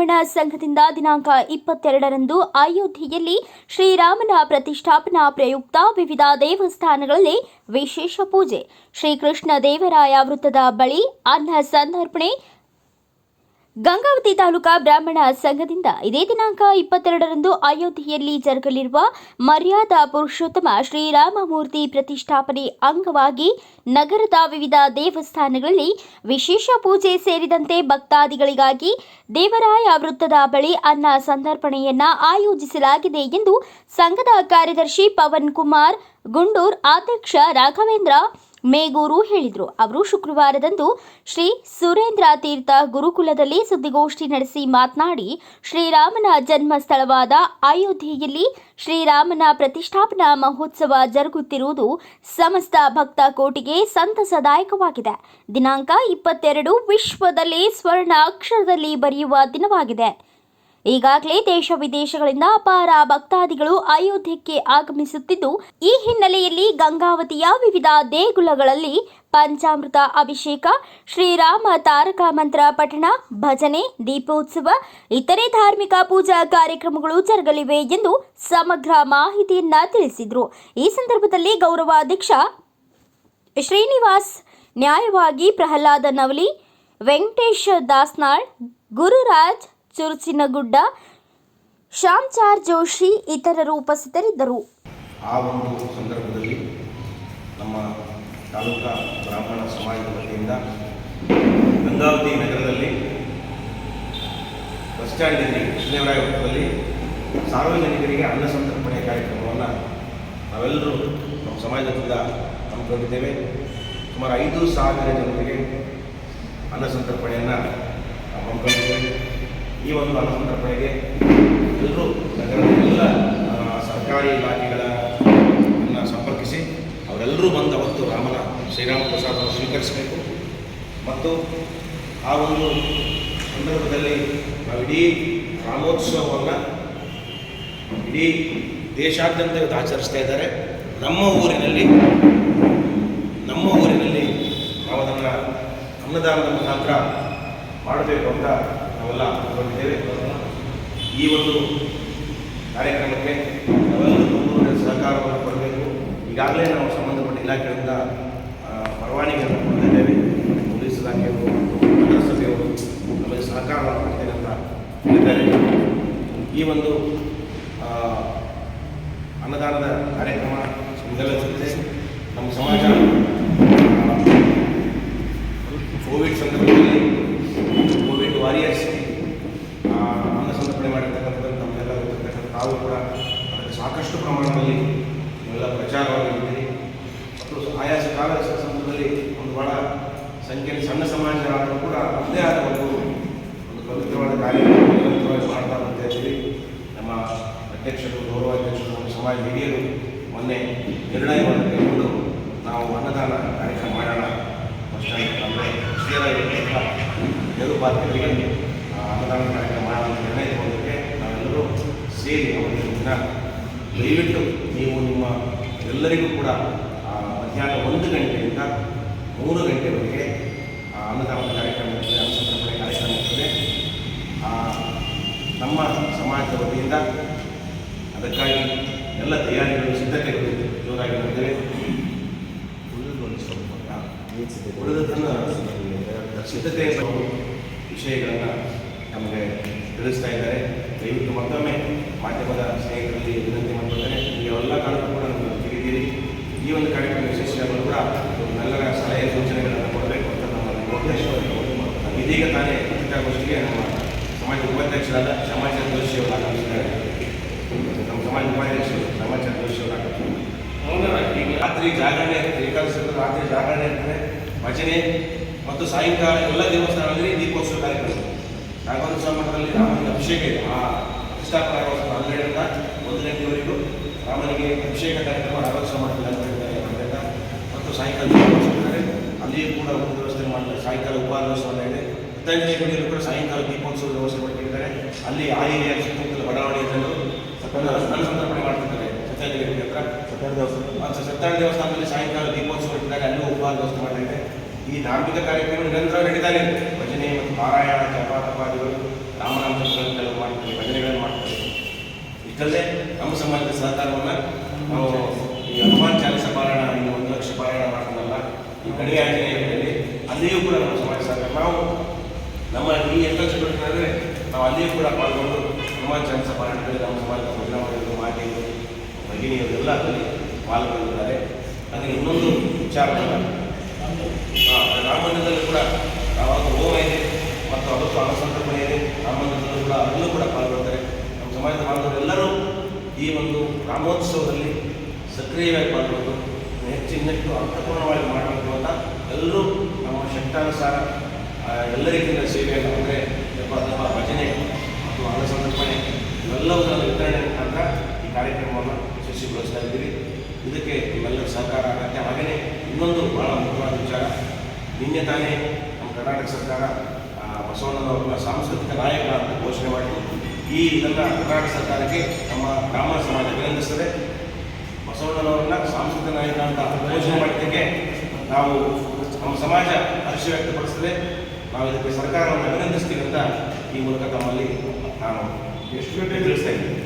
ಬ್ರಾಹ್ಮಣ ಸಂಘದಿಂದ ದಿನಾಂಕ ಇಪ್ಪತ್ತೆರಡರಂದು ಅಯೋಧ್ಯೆಯಲ್ಲಿ ಶ್ರೀರಾಮನ ಪ್ರತಿಷ್ಠಾಪನಾ ಪ್ರಯುಕ್ತ ವಿವಿಧ ದೇವಸ್ಥಾನಗಳಲ್ಲಿ ವಿಶೇಷ ಪೂಜೆ. ಶ್ರೀಕೃಷ್ಣ ದೇವರಾಯ ವೃತ್ತದ ಬಳಿ ಅನ್ನ ಸಂತರ್ಪಣೆ ಗಂಗಾವತಿ ತಾಲೂಕಾ ಬ್ರಾಹ್ಮಣ ಸಂಘದಿಂದ ಇದೇ ದಿನಾಂಕ ಇಪ್ಪತ್ತೆರಡರಂದು ಅಯೋಧ್ಯೆಯಲ್ಲಿ ಜರುಗಲಿರುವ ಮರ್ಯಾದಾ ಪುರುಷೋತ್ತಮ ಶ್ರೀರಾಮಮೂರ್ತಿ ಪ್ರತಿಷ್ಠಾಪನೆ ಅಂಗವಾಗಿ ನಗರದ ವಿವಿಧ ದೇವಸ್ಥಾನಗಳಲ್ಲಿ ವಿಶೇಷ ಪೂಜೆ ಸೇರಿದಂತೆ ಭಕ್ತಾದಿಗಳಿಗಾಗಿ ದೇವರಾಯ ವೃತ್ತದ ಬಳಿ ಅನ್ನ ಸಂದರ್ಪಣೆಯನ್ನ ಆಯೋಜಿಸಲಾಗಿದೆ ಎಂದು ಸಂಘದ ಕಾರ್ಯದರ್ಶಿ ಪವನ್ ಕುಮಾರ್, ಗುಂಡೂರ್, ಅಧ್ಯಕ್ಷ ರಾಘವೇಂದ್ರ ಮೇಗೂರು ಹೇಳಿದರು. ಅವರು ಶುಕ್ರವಾರದಂದು ಶ್ರೀ ಸುರೇಂದ್ರ ತೀರ್ಥ ಗುರುಕುಲದಲ್ಲಿ ಸುದ್ದಿಗೋಷ್ಠಿ ನಡೆಸಿ ಮಾತನಾಡಿ, ಶ್ರೀರಾಮನ ಜನ್ಮ ಸ್ಥಳವಾದ ಅಯೋಧ್ಯೆಯಲ್ಲಿ ಶ್ರೀರಾಮನ ಪ್ರತಿಷ್ಠಾಪನಾ ಮಹೋತ್ಸವ ಜರುಗುತ್ತಿರುವುದು ಸಮಸ್ತ ಭಕ್ತ ಕೋಟಿಗೆ ಸಂತಸದಾಯಕವಾಗಿದೆ. ದಿನಾಂಕ ಇಪ್ಪತ್ತೆರಡು ವಿಶ್ವದಲ್ಲಿ ಸ್ವರ್ಣ ಅಕ್ಷರದಲ್ಲಿ ಬರೆಯುವ ದಿನವಾಗಿದೆ. ಈಗಾಗಲೇ ದೇಶ ವಿದೇಶಗಳಿಂದ ಅಪಾರ ಭಕ್ತಾದಿಗಳು ಅಯೋಧ್ಯೆಗೆ ಆಗಮಿಸುತ್ತಿದ್ದು, ಈ ಹಿನ್ನೆಲೆಯಲ್ಲಿ ಗಂಗಾವತಿಯ ವಿವಿಧ ದೇಗುಲಗಳಲ್ಲಿ ಪಂಚಾಮೃತ ಅಭಿಷೇಕ, ಶ್ರೀರಾಮ ತಾರಕ ಮಂತ್ರ ಪಠಣ, ಭಜನೆ, ದೀಪೋತ್ಸವ, ಇತರೆ ಧಾರ್ಮಿಕ ಪೂಜಾ ಕಾರ್ಯಕ್ರಮಗಳು ಜರುಗಲಿವೆ ಎಂದು ಸಮಗ್ರ ಮಾಹಿತಿಯನ್ನ ತಿಳಿಸಿದರು. ಈ ಸಂದರ್ಭದಲ್ಲಿ ಗೌರವಾಧ್ಯಕ್ಷ ಶ್ರೀನಿವಾಸ್, ನ್ಯಾಯವಾಗಿ ಪ್ರಹ್ಲಾದ ನವಲಿ, ವೆಂಕಟೇಶ್ ದಾಸ್ನಾಳ್, ಗುರುರಾಜ್ ಚುರುಚಿನಗುಡ್ಡ ಶ್ಯಾಮ್ಚಾರ್ ಜೋಶಿ ಇತರರು ಉಪಸ್ಥಿತರಿದ್ದರು. ಆ ಒಂದು ಸಂದರ್ಭದಲ್ಲಿ ನಮ್ಮ ತಾಲೂಕಾ ಬ್ರಾಹ್ಮಣ ಸಮಾಜದ ವತಿಯಿಂದ ಗಂಗಾವತಿ ನಗರದಲ್ಲಿ ಬಸ್ ಸ್ಟ್ಯಾಂಡಿನಲ್ಲಿ ಕೃಷ್ಣದೇವರಾಯ ವೃತ್ತದಲ್ಲಿ ಸಾರ್ವಜನಿಕರಿಗೆ ಅನ್ನ ಸಂತರ್ಪಣೆ ಕಾರ್ಯಕ್ರಮವನ್ನು ನಾವೆಲ್ಲರೂ ನಮ್ಮ ಸಮಾಜದಿಂದ ಹಮ್ಮಿಕೊಂಡಿದ್ದೇವೆ. ಸುಮಾರು ಐದು ಸಾವಿರ ಜನರಿಗೆ ಅನ್ನ ಸಂತರ್ಪಣೆಯನ್ನು ಹಮ್ಮಿಕೊಂಡಿದ್ದೇವೆ. ಈ ಒಂದು ಸಂತರ್ಪಣೆಗೆ ಎಲ್ಲರೂ ನಗರದ ಸರ್ಕಾರಿ ಇಲಾಖೆಗಳನ್ನ ಸಂಪರ್ಕಿಸಿ ಅವರೆಲ್ಲರೂ ಬಂದು ಅವತ್ತು ರಾಮನ, ಶ್ರೀರಾಮ ಪ್ರಸಾದವನ್ನು ಸ್ವೀಕರಿಸಬೇಕು. ಮತ್ತು ಆ ಒಂದು ಸಂದರ್ಭದಲ್ಲಿ ನಾವು ಇಡೀ ರಾಮೋತ್ಸವವನ್ನು ಇಡೀ ದೇಶಾದ್ಯಂತ ಇವತ್ತು ಆಚರಿಸ್ತಾ ಇದ್ದಾರೆ. ನಮ್ಮ ಊರಿನಲ್ಲಿ ನಮ್ಮ ಊರಿನಲ್ಲಿ ನಾವು ಅದನ್ನು ಅನ್ನದಾನದ ಮುಖಾಂತರ ಮಾಡಬೇಕು ಅಂತ ನಾವೆಲ್ಲ ಅಂದ್ಕೊಂಡಿದ್ದೇವೆ ಈ ಒಂದು ಕಾರ್ಯಕ್ರಮಕ್ಕೆ ನಾವೆಲ್ಲರೂ ಸಹಕಾರವನ್ನು ಕೊಡಬೇಕು. ಈಗಾಗಲೇ ನಾವು ಸಂಬಂಧಪಟ್ಟ ಇಲಾಖೆಯಿಂದ ಪರವಾನಿಗೆಯನ್ನು ಕೊಟ್ಟಿದ್ದೇವೆ ಪೊಲೀಸ್ ಇಲಾಖೆಯವರು, ನಗರಸಭೆಯವರು ನಮಗೆ ಸಹಕಾರವನ್ನು ಕೊಡ್ತೇನೆ ಅಂತ ಹೇಳಿದ್ದಾರೆ ಈ ಒಂದು ಅನ್ನದಾನದ ಕಾರ್ಯಕ್ರಮ ಜೊತೆ ನಮ್ಮ ಸಮಾಜ ಕೋವಿಡ್ ಸಂದರ್ಭದಲ್ಲಿ ಕೋವಿಡ್ ವಾರಿಯರ್ಸ್ ಆ, ಅನ್ನ ಸಂತರ್ಪಣೆ ಮಾಡಿರ್ತಕ್ಕಂಥದ್ದು ನಮಗೆಲ್ಲ ಗೊತ್ತಿರ್ತಕ್ಕಂಥ ತಾವು ಕೂಡ ಅದಕ್ಕೆ ಸಾಕಷ್ಟು ಪ್ರಮಾಣದಲ್ಲಿ ಇವೆಲ್ಲ ಪ್ರಚಾರವಾಗಿದ್ದೀರಿ ಮತ್ತು ಆಯಾ ಕಾಲ ಸಂದರ್ಭದಲ್ಲಿ ಒಂದು ಬಹಳ ಸಂಖ್ಯೆಯಲ್ಲಿ ಸಣ್ಣ ಸಮಾಜ ಆದರೂ ಕೂಡ ಅದೇ ಆದ ಒಂದು ಒಂದು ಪವಿತ್ರವಾದ ಕಾರ್ಯ ಮಾಡ್ತಾ ಬರ್ತಾ ಇದ್ದೀವಿ ನಮ್ಮ ಅಧ್ಯಕ್ಷರು ಗೌರವಾಧ್ಯಕ್ಷರು ಸಮಾಜ ಹಿರಿಯರು ಮೊನ್ನೆ ನಿರ್ಣಯವನ್ನು ಕೈಗೊಂಡು ನಾವು ಅನ್ನದಾನ ಕಾರ್ಯಕ್ರಮ ಮಾಡೋಣ. ಎರಡು ಆ, ಅನ್ನದಾನ ಕಾರ್ಯಕ್ರಮ ಮಾಡೋಣ ಅಂತ ನಿರ್ಣಯ ತಗೊಂಡಿದ್ದಕ್ಕೆ ನಾವೆಲ್ಲರೂ ಸೇರಿ ಒಂದು ದಿನ ದಯವಿಟ್ಟು ನೀವು ನಿಮ್ಮ ಎಲ್ಲರಿಗೂ ಕೂಡ ಮಧ್ಯಾಹ್ನ ಒಂದು ಗಂಟೆಯಿಂದ ಮೂರು ಗಂಟೆವರೆಗೆ ಆ, ಅನ್ನದಾನದ ಕಾರ್ಯಕ್ರಮ ಇರ್ತದೆ ಅನ್ನ ಸಂತರ್ಪಣೆ ಕಾರ್ಯಕ್ರಮ ಇರ್ತದೆ. ನಮ್ಮ ಸಮಾಜದ ವತಿಯಿಂದ ಅದಕ್ಕಾಗಿ ಎಲ್ಲ ತಯಾರಿಗಳು ಸಿದ್ಧತೆಗಳು ಜೋರಾಗಿ ನಡೆದಿವೆ. ಉಳಿದದನ್ನು ಸಿದ್ಧತೆಯ ವಿಷಯಗಳನ್ನು ನಮಗೆ ತಿಳಿಸ್ತಾ ಇದ್ದಾರೆ. ದಯವಿಟ್ಟು ಮತ್ತೊಮ್ಮೆ ಮಾಧ್ಯಮದ ಸ್ನೇಹಿತರಲ್ಲಿ ವಿನಂತಿ ಮಾಡ್ಕೊಳ್ತೇನೆ. ನೀವೆಲ್ಲ ಕಾಲಕ್ಕೂ ಕೂಡ ನಮಗೆ ತಿಳಿದಿರಿ ಈ ಒಂದು ಕಾರ್ಯಕ್ರಮ ಯಶಸ್ವಿಯಾಗಲು ಕೂಡ ನಮ್ಮೆಲ್ಲರ ಸಲಹೆ ಸೂಚನೆಗಳನ್ನು ಕೊಡಬೇಕು ಅಂತ ನಮ್ಮ ಉದ್ದೇಶವನ್ನು ಇದೀಗ ತಾನೇ ಪತ್ರಿಕಾಗೋಷ್ಠಿಗೆ ನಮ್ಮ ಸಮಾಜ ಉಪಾಧ್ಯಕ್ಷರಾದ ಸಮಾಜ ಜೋಶಿ ಅವರು ಆಗಮಿಸಿದ್ದಾರೆ. ನಮ್ಮ ಸಮಾಜ ಉಪಾಧ್ಯಕ್ಷರು ಸಮಾಚಾರ ಜೋಶಿ ಅವರು ಆಗಮಿಸಿದ್ದಾರೆ. ರಾತ್ರಿ ಜಾಗರಣೆ ಏಕಾದಶಿ ರಾತ್ರಿ ಜಾಗರಣೆ ಇರ್ತದೆ ಭಜನೆ ಮತ್ತು ಸಾಯಂಕಾಲ ಎಲ್ಲ ದೇವಸ್ಥಾನಗಳಲ್ಲಿ ದೀಪೋತ್ಸವ ಕಾರ್ಯಕ್ರಮ. ನಾಗೋತ್ಸವ ಮಠದಲ್ಲಿ ರಾಮನಿಗೆ ಅಭಿಷೇಕ ಇದೆ. ಆ ಕೃಷ್ಣಾಪುರ ಮಹೋತ್ಸವ ಹನ್ನೆರಡರಿಂದ ಒಂದನೇ ಗಂಟೆವರೆಗೂ ರಾಮನಿಗೆ ಅಭಿಷೇಕ ಕಾರ್ಯಕ್ರಮ ನಾಗೋತ್ಸವ ಮಠದಲ್ಲಿ ಮತ್ತು ಸಾಯಂಕಾಲ ಅಲ್ಲಿ ಅಲ್ಲಿಯೂ ಕೂಡ ಒಂದು ವ್ಯವಸ್ಥೆ ಮಾಡಿದ್ದಾರೆ. ಸಾಯಂಕಾಲ ಉಪಹಾರ ಇದೆ ಹತ್ತನೇ ಗುಡಿಯಲ್ಲೂ ಕೂಡ ಸಾಯಂಕಾಲ ದೀಪೋತ್ಸವದ ವ್ಯವಸ್ಥೆ ಮಾಡಿಕೊಂಡಿದ್ದಾರೆ ಅಲ್ಲಿ ಆ ಏರಿಯಾ ಸುತ್ತಮುತ್ತಲ ಬಡಾವಣೆಯಲ್ಲೂ ಅನ್ನ ಸಂತರ್ಪಣೆ ಮಾಡ್ತಿದ್ದಾರೆ. ಪತಂಜಲಿ ಗುಡಿ ಹತ್ರ. ಸತ್ಯನಾರಾಯಣ ದೇವಸ್ಥಾನದಲ್ಲಿ ಸಾಯಂಕಾಲ ದೀಪೋತ್ಸವ ಇಟ್ಟಿದ್ದಾರೆ. ಅಲ್ಲೂ ಉಪಹಾರ ವ್ಯವಸ್ಥೆ ಮಾಡಿದ್ದಾರೆ. ಈ ಧಾರ್ಮಿಕ ಕಾರ್ಯಕ್ರಮ ನಿರಂತರ ನಡೀತಾನೆ ಭಜನೆ ಮತ್ತು ಪಾರಾಯಣ ಜಪ ತಪಾದಿಗಳು ರಾಮನಾಮ ಕೆಲವು ಮಾಡ್ತಾರೆ ಭಜನೆಗಳನ್ನು ಮಾಡ್ತಾರೆ. ಇಷ್ಟಲ್ಲದೆ ನಮ್ಮ ಸಮಾಜದ ಸಹಕಾರವನ್ನು ನಾವು ಈ ಹನುಮಾನ್ ಚಾಲಿಸ ಪಾರಾಯಣ ಈಗ ಒಂದು ಲಕ್ಷ ಪಾರಾಯಣ ಮಾಡ್ತಾರಲ್ಲ ಈ ಗಣಿ ಆಂಜನೇಯದಲ್ಲಿ ಅಲ್ಲಿಯೂ ಕೂಡ ನಮ್ಮ ಸಮಾಜ ಸಹಕಾರ ನಾವು ನಮ್ಮ ಈ ಎಷ್ಟು ಚಟುವಟಿಕೆ ನಾವು ಅಲ್ಲಿಯೂ ಕೂಡ ಪಾಲ್ಗೊಂಡು ಹನುಮಾನ್ ಚಾಲಿಸ ಪಾರಾಯಣದಲ್ಲಿ ನಮ್ಮ ಸಮಾಜದ ಭಜನಾ ಮಾಡಿದ್ದು ಭಗಿನಿಯರು ಎಲ್ಲ ಅದರಲ್ಲಿ ಪಾಲ್ಗೊಂಡಿದ್ದಾರೆ. ಅದಕ್ಕೆ ಇನ್ನೊಂದು ವಿಚಾರ ರಾಮಣ್ಣದಲ್ಲಿ ಕೂಡ ಇದೆ ಮತ್ತು ಅದಕ್ಕೂ ಅನಸಂತರ್ಪಣೆ ಇದೆ ರಾಮನಂತರ ಕೂಡ ಅದರಲ್ಲೂ ಕೂಡ ಪಾಲ್ಗೊಳ್ತಾರೆ. ನಮ್ಮ ಸಮಾಜದ ಬಾಂಧವರೆಲ್ಲರೂ ಈ ಒಂದು ರಾಮೋತ್ಸವದಲ್ಲಿ ಸಕ್ರಿಯವಾಗಿ ಪಾಲ್ಗೊಂಡು ಹೆಚ್ಚಿನಷ್ಟು ಅರ್ಥಪೂರ್ಣವಾಗಿ ಮಾಡಬೇಕು ಅಂತ ಎಲ್ಲರೂ ನಮ್ಮ ಶಕ್ತಾನುಸಾರ ಎಲ್ಲರಿಗಿಂತ ಸೇವೆ ಅಂದರೆ ತಪ ಭಜನೆ ಮತ್ತು ಅನಸಂತರ್ಪಣೆ ಇವೆಲ್ಲವುಗಳ ವಿತರಣೆ ಮುಖಾಂತರ ಈ ಕಾರ್ಯಕ್ರಮವನ್ನು ಯಶಸ್ವಿಗೊಳಿಸ್ತಾ ಇದಕ್ಕೆ ನಿಮ್ಮೆಲ್ಲರ ಸಹಕಾರ ಅಗತ್ಯ ಹಾಗೆಯೇ ಇನ್ನೊಂದು ಬಹಳ ಮುಖ್ಯವಾದ ವಿಚಾರ, ನಿನ್ನೆ ತಾನೇ ಕರ್ನಾಟಕ ಸರ್ಕಾರ ಬಸವಣ್ಣನವರನ್ನ ಸಾಂಸ್ಕೃತಿಕ ನಾಯಕ ಅಂತ ಘೋಷಣೆ ಮಾಡಿ, ಈ ಇದನ್ನು ಕರ್ನಾಟಕ ಸರ್ಕಾರಕ್ಕೆ ನಮ್ಮ ಗ್ರಾಮ ಸಮಾಜ ಅಭಿನಂದಿಸ್ತದೆ. ಬಸವಣ್ಣನವರನ್ನ ಸಾಂಸ್ಕೃತಿಕ ನಾಯಕ ಅಂತ ಘೋಷಣೆ ಮಾಡಿದ್ದಕ್ಕೆ ನಾವು ನಮ್ಮ ಸಮಾಜ ಹರ್ಷ ವ್ಯಕ್ತಪಡಿಸ್ತದೆ. ನಾವು ಇದಕ್ಕೆ ಸರ್ಕಾರವನ್ನು ಅಭಿನಂದಿಸ್ತೀವಿ ಅಂತ ಈ ಮೂಲಕ ತಮ್ಮಲ್ಲಿ ನಾನು ಎಷ್ಟು ತಿಳಿಸ್ತಾ ಇದ್ದೀನಿ?